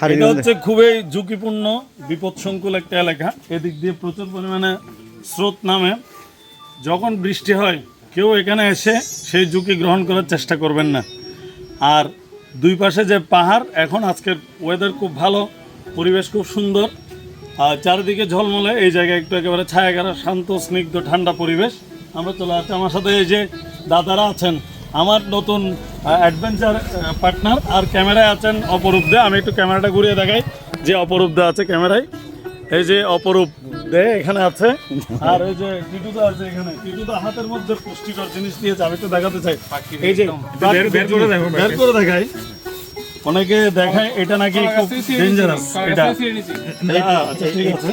এটা হচ্ছে খুবই ঝুঁকিপূর্ণ বিপদসংকুল একটা এলাকা। এদিক দিয়ে প্রচুর পরিমাণে স্রোত নামে। যখন বৃষ্টি হয় কেউ এখানে এসে সেই ঝুঁকি গ্রহণ করার চেষ্টা করবেন না। আর দুই পাশে যে পাহাড় এখন আজকের ওয়েদার খুব ভালো পরিবেশ খুব সুন্দর। আর চারিদিকে ঝলমলে এই জায়গায় একটু একেবারে ছায়াগারা শান্ত স্নিগ্ধ ঠান্ডা পরিবেশ। আমরা চলে আসছি। আমার সাথে এই যে দাদারা আছেন আমার নতুন অ্যাডভেঞ্চার পার্টনার আর ক্যামেরায় আছেন অপরূপ দে। আমি একটু ক্যামেরাটা ঘুরিয়ে দেখাই যে অপরূপ দে আছে ক্যামেরায়। এই যে অপরূপ দে এখানে আছে। আর এই যে টিটুদা আছে এখানে। টিটুদা হাতের মধ্যে পুষ্টিকর জিনিস দিয়েছে আমি একটু দেখাতে চাই। এই যে বের করে দেখো বের করে দেখাই। অনেকে দেখায় এটা নাকি খুব ডেঞ্জারাস এটা। হ্যাঁ, আচ্ছা ঠিক আছে।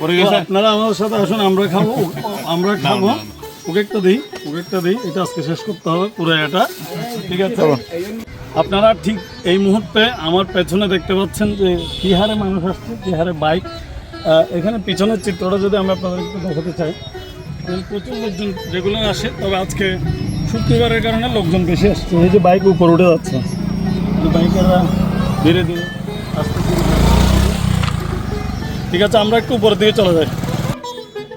পরে গেছে। আপনারা আমার সাথে আসুন আমরা খাব আমরা খাব। ওকে একটা দিই ওকে একটা দিই, এটা আজকে শেষ করতে হবে পুরো এটা ঠিক আছে? আপনারা ঠিক এই মুহূর্তে আমার পেছনে দেখতে পাচ্ছেন যে কি হারে মানুষ আসছে, কি হারে বাইক। এখানে পিছনের চিত্রটা যদি আমরা আপনাদের একটু দেখাতে চাই প্রচুর লোকজন রেগুলার আসে, তবে আজকে শুক্রবারের কারণে লোকজন বেশি আসছে। এই যে বাইক উপর উঠে যাচ্ছে। বাইকাররা ধীরে ধীরে আসতে ঠিক আছে, আমরা একটু উপরের দিকে চলে যাই।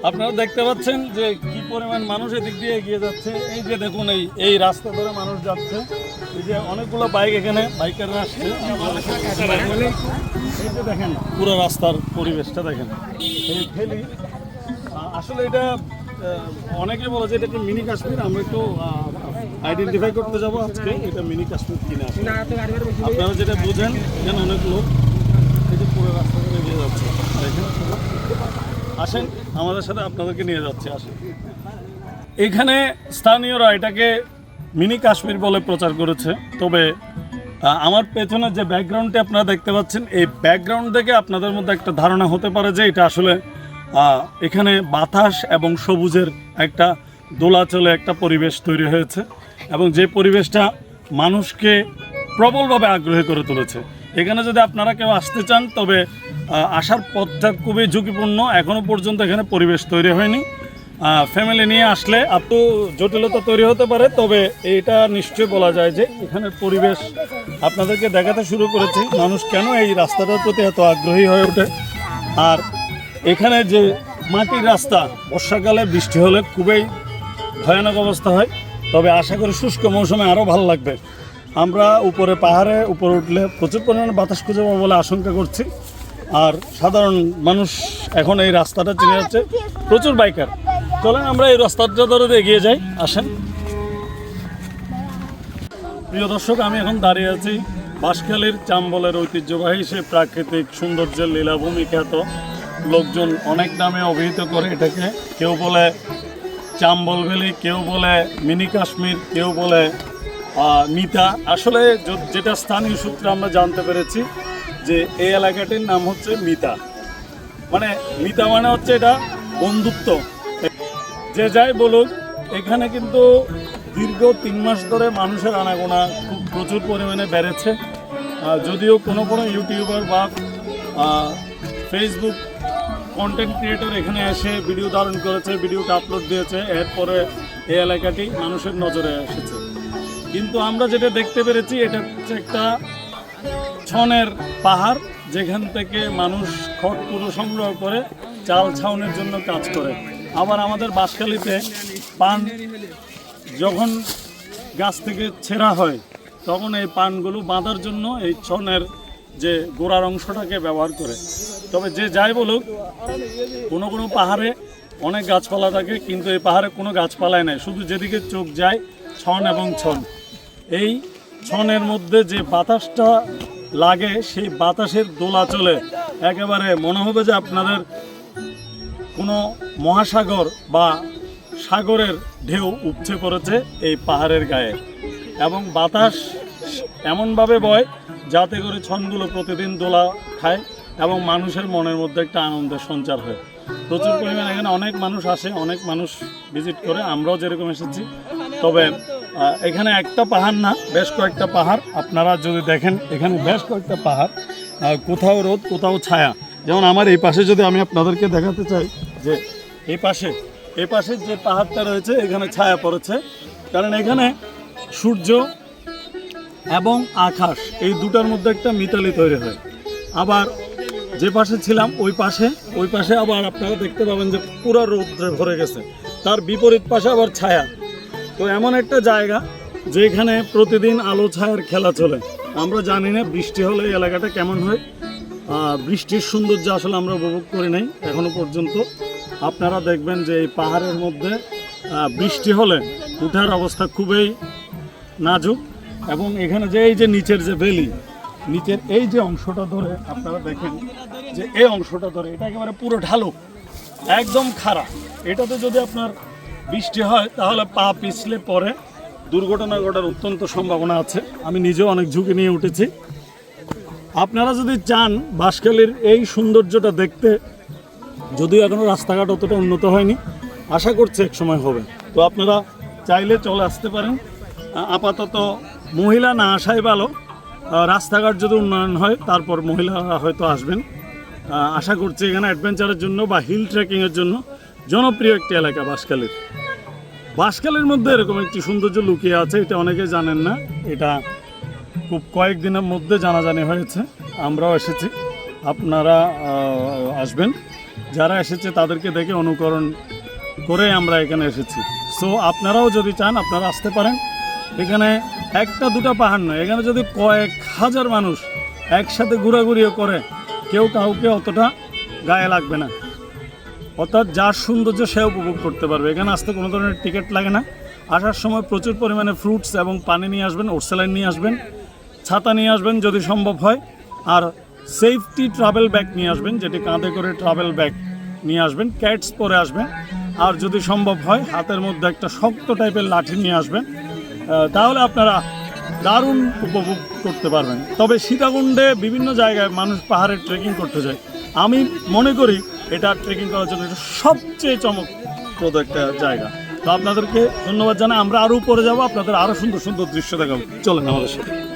আপনারা দেখতে পাচ্ছেন যে কি পরিমাণ মানুষ এদিক দিয়ে এগিয়ে যাচ্ছে। এই যে দেখুন, এই এই রাস্তা ধরে মানুষ যাচ্ছে। এই যে অনেকগুলো বাইক এখানে, বাইকাররা আসছে। এই যে দেখেন, পুরো রাস্তার পরিবেশটা দেখেন। এই ফেলি আসলে এটা অনেকে বলে যে এটা একটু মিনি কাশ্মীর? আমরা একটু আইডেন্টিফাই করতে যাব আজকে, এটা মিনি কাশ্মীর কিনা আপনারা যেটা বোঝেন, এখানে অনেক লোক, এই যে পুরো রাস্তা ধরে এগিয়ে যাচ্ছে। দেখেন। আসেন, আমাদের সাথে আপনাদেরকে নিয়ে যাচ্ছে, আসেন। এখানে স্থানীয়রা এটাকে মিনি কাশ্মীর বলে প্রচার করেছে, তবে আমার পেছনে যে ব্যাকগ্রাউন্ডটি আপনারা দেখতে পাচ্ছেন, এই ব্যাকগ্রাউন্ড থেকে আপনাদের মধ্যে একটা ধারণা হতে পারে যে এটা আসলে এখানে বাতাস এবং সবুজের একটা দোলাচলে একটা পরিবেশ তৈরি হয়েছে এবং যে পরিবেশটা মানুষকে প্রবলভাবে আগ্রহী করে তুলেছে। এখানে যদি আপনারা কেউ আসতে চান, তবে আসার পথটা খুবই ঝুঁকিপূর্ণ। এখনও পর্যন্ত এখানে পরিবেশ তৈরি হয়নি। ফ্যামিলি নিয়ে আসলে একটু জটিলতা তৈরি হতে পারে, তবে এটা নিশ্চয় বলা যায় যে এখানের পরিবেশ আপনাদেরকে দেখাতে শুরু করেছি। মানুষ কেন এই রাস্তাটার প্রতি এত আগ্রহী হয়ে ওঠে? আর এখানে যে মাটির রাস্তা, বর্ষাকালে বৃষ্টি হলে খুবই ভয়ানক অবস্থা হয়। তবে আশা করি শুষ্ক মৌসুমে আরও ভালো লাগবে। আমরা উপরে পাহাড়ে উপরে উঠলে প্রচুর পরিমাণে বাতাস খুঁজে পাবো বলে আশঙ্কা করছি। আর সাধারণ মানুষ এখন এই রাস্তাটা চিনে যাচ্ছে। প্রচুর বাইকার চলেন, আমরা এই রাস্তাটা ধরে এগিয়ে যাই, আসেন। প্রিয় দর্শক, আমি এখন দাঁড়িয়ে আছি বাঁশখালীর চাম্বলের ঐতিহ্যবাহী সে প্রাকৃতিক সৌন্দর্যের লীলাভূমি খ্যাত। লোকজন অনেক নামে অভিহিত করে এটাকে। কেউ বলে চাম্বল ভ্যালি, কেউ বলে মিনি কাশ্মীর, কেউ বলে মিতা। আসলে যেটা স্থানীয় সূত্রে আমরা জানতে পেরেছি যে এই এলাকাটির নাম হচ্ছে মিতা। মানে মিতা মানে হচ্ছে এটা বন্ধুত্ব। যে যাই বলুক, এখানে কিন্তু দীর্ঘ তিন মাস ধরে মানুষের আনাগোনা খুব প্রচুর পরিমাণে বেড়েছে। যদিও কোনো কোনো ইউটিউবার বা ফেসবুক কন্টেন্ট ক্রিয়েটর এখানে এসে ভিডিও ধারণ করেছে ভিডিওটা আপলোড দিয়েছে, এরপরে এই এলাকাটি মানুষের নজরে এসেছে। কিন্তু আমরা যেটা দেখতে পেরেছি, এটা হচ্ছে একটা ছনের পাহাড় যেখান থেকে মানুষ খড়কুটো সংগ্রহ করে, চাল ছাউনের জন্য কাজ করে। আবার আমাদের বাঁশখালীতে পান যখন গাছ থেকে ছেঁড়া হয়, তখন এই পানগুলো বাঁধার জন্য এই ছনের যে গোড়ার অংশটাকে ব্যবহার করে। তবে যে যাই বলুক, কোনো কোনো পাহাড়ে অনেক গাছপালা থাকে, কিন্তু এই পাহাড়ে কোনো গাছপালায় নাই। শুধু যেদিকে চোখ যায়, ছন এবং ছন। এই ছনের মধ্যে যে বাতাসটা লাগে, সেই বাতাসের দোলাচলে একেবারে মনে হবে যে আপনাদের কোনো মহাসাগর বা সাগরের ঢেউ উপচে পড়েছে এই পাহাড়ের গায়ে। এবং বাতাস এমনভাবে বয় যাতে করে ছনগুলো প্রতিদিন দোলা খায় এবং মানুষের মনের মধ্যে একটা আনন্দের সঞ্চার হয়। প্রচুর পরিমাণে এখানে অনেক মানুষ আসে, অনেক মানুষ ভিজিট করে। আমরাও যেরকম এসেছি। তবে এখানে একটা পাহাড় না বেশ কয়েকটা পাহাড়, আপনারা যদি দেখেন, এখানে বেশ কয়েকটা পাহাড় কোথাও রোদ, কোথাও ছায়া। যেমন আমার এই পাশে যদি আমি আপনাদেরকে দেখাতে চাই, যে এই পাশে এই পাশে যে পাহাড়টা রয়েছে, এখানে ছায়া পড়েছে। কারণ এখানে সূর্য এবং আকাশ, এই দুটার মধ্যে একটা মিতালি তৈরি হয়। আবার যে পাশে ছিলাম, ওই পাশে ওই পাশে আবার আপনারা দেখতে পাবেন যে পুরো রৌদ্রে ভরে গেছে। তার বিপরীত পাশে আবার ছায়া। তো এমন একটা জায়গা যেখানে প্রতিদিন আলো ছায়ের খেলা চলে। আমরা জানি না বৃষ্টি হলে এলাকাটা কেমন হয়। বৃষ্টির সৌন্দর্য আসলে আমরা উপভোগ করি নাই এখনও পর্যন্ত। আপনারা দেখবেন যে এই পাহাড়ের মধ্যে বৃষ্টি হলে উঠার অবস্থা খুবই নাজুক। এবং এখানে যে এই যে নিচের যে বেলি নিচের এই যে অংশটা ধরে আপনারা দেখেন যে এই অংশটা ধরে, এটা একেবারে পুরো ঢালু, একদম খারাপ এটাতে যদি আপনার বৃষ্টি হয়, তাহলে পা পিছলে পরে দুর্ঘটনা ঘটার অত্যন্ত সম্ভাবনা আছে। আমি নিজেও অনেক ঝুঁকি নিয়ে উঠেছি। আপনারা যদি চান বাঁশখালীর এই সৌন্দর্যটা দেখতে, যদিও এখনও রাস্তাঘাট অতটা উন্নত হয়নি, আশা করছি এক সময় হবে। তো আপনারা চাইলে চলে আসতে পারেন। আপাতত মহিলা না আসাই ভালো। রাস্তাঘাট যদি উন্নয়ন হয়, তারপর মহিলারা হয়তো আসবেন। আশা করছি এখানে অ্যাডভেঞ্চারের জন্য বা হিল ট্রেকিংয়ের জন্য জনপ্রিয় একটি এলাকা বাঁশখালীর। বাঁশখালীর মধ্যে এরকম একটি সৌন্দর্য লুকিয়ে আছে, এটা অনেকে জানেন না। এটা খুব কয়েকদিনের মধ্যে জানাজানি হয়েছে। আমরাও এসেছি। আপনারা আসবেন। যারা এসেছে তাদেরকে দেখে অনুকরণ করে আমরা এখানে এসেছি। সো আপনারাও যদি চান, আপনারা আসতে পারেন। এখানে একটা দুটো পাহাড় নয়, এখানে যদি কয়েক হাজার মানুষ একসাথে ঘোরাঘুরিও করে, কেউ কাউকে অতটা গায়ে লাগবে না। অর্থাৎ যার সৌন্দর্য সে উপভোগ করতে পারবে। এখানে আসতে কোনো ধরনের টিকিট লাগে না। আসার সময় প্রচুর পরিমাণে ফ্রুটস এবং পানি নিয়ে আসবেন ওরসেলাইন নিয়ে আসবেন, ছাতা নিয়ে আসবেন যদি সম্ভব হয়। আর সেফটি ট্রাভেল ব্যাগ নিয়ে আসবেন, যেটি কাঁধে করে ট্রাভেল ব্যাগ নিয়ে আসবেন ক্যাটস পরে আসবেন। আর যদি সম্ভব হয়, হাতের মধ্যে একটা শক্ত টাইপের লাঠি নিয়ে আসবেন। তাহলে আপনারা দারুণ উপভোগ করতে পারবেন। তবে সীতাকুণ্ডে বিভিন্ন জায়গায় মানুষ পাহাড়ে ট্রেকিং করতে যায়। আমি মনে করি এটা ট্রেকিং করার জন্য এটা সবচেয়ে চমকপ্রদ একটা জায়গা। তো আপনাদেরকে ধন্যবাদ জানাই। আমরা আরও উপরে যাব, আপনাদের আরও সুন্দর সুন্দর দৃশ্য দেখাবো। চলেন আমাদের সাথে।